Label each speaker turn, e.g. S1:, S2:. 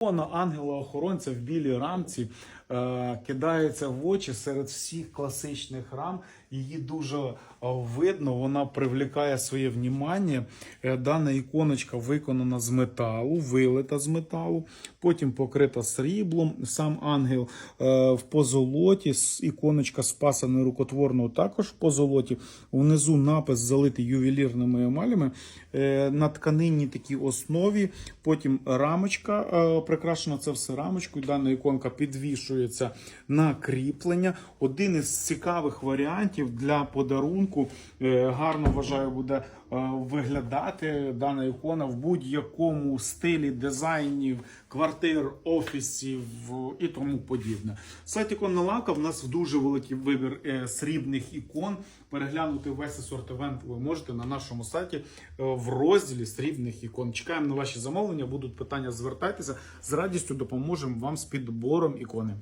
S1: Ікона ангела-охоронця в білій рамці е, кидається в очі серед всіх класичних рам. Її дуже е, видно, вона привлікає своє внімання. Е, дана іконочка виконана з металу, вилита з металу, потім покрита сріблом. Сам ангел е, в позолоті, іконочка Спаса Нерукотворного також в позолоті. Внизу напис залитий ювелірними емалями е, на тканинній такій основі. Потім рамочка е, прикрашена це все рамочкою. Дана іконка підвішується на кріплення. Один із цікавих варіантів для подарунку. Е, Гарно вважаю, буде е, виглядати дана ікона в будь-якому стилі дизайнів, квартир, офісів і тому подібне. Сайт іконна лавка в нас дуже великий вибір е, срібних ікон. Переглянути весь асортимент ви можете на нашому сайті е, в розділі срібних ікон. Чекаємо на ваші замовлення. Будуть питання, звертайтеся з радістю допоможемо вам з підбором ікони.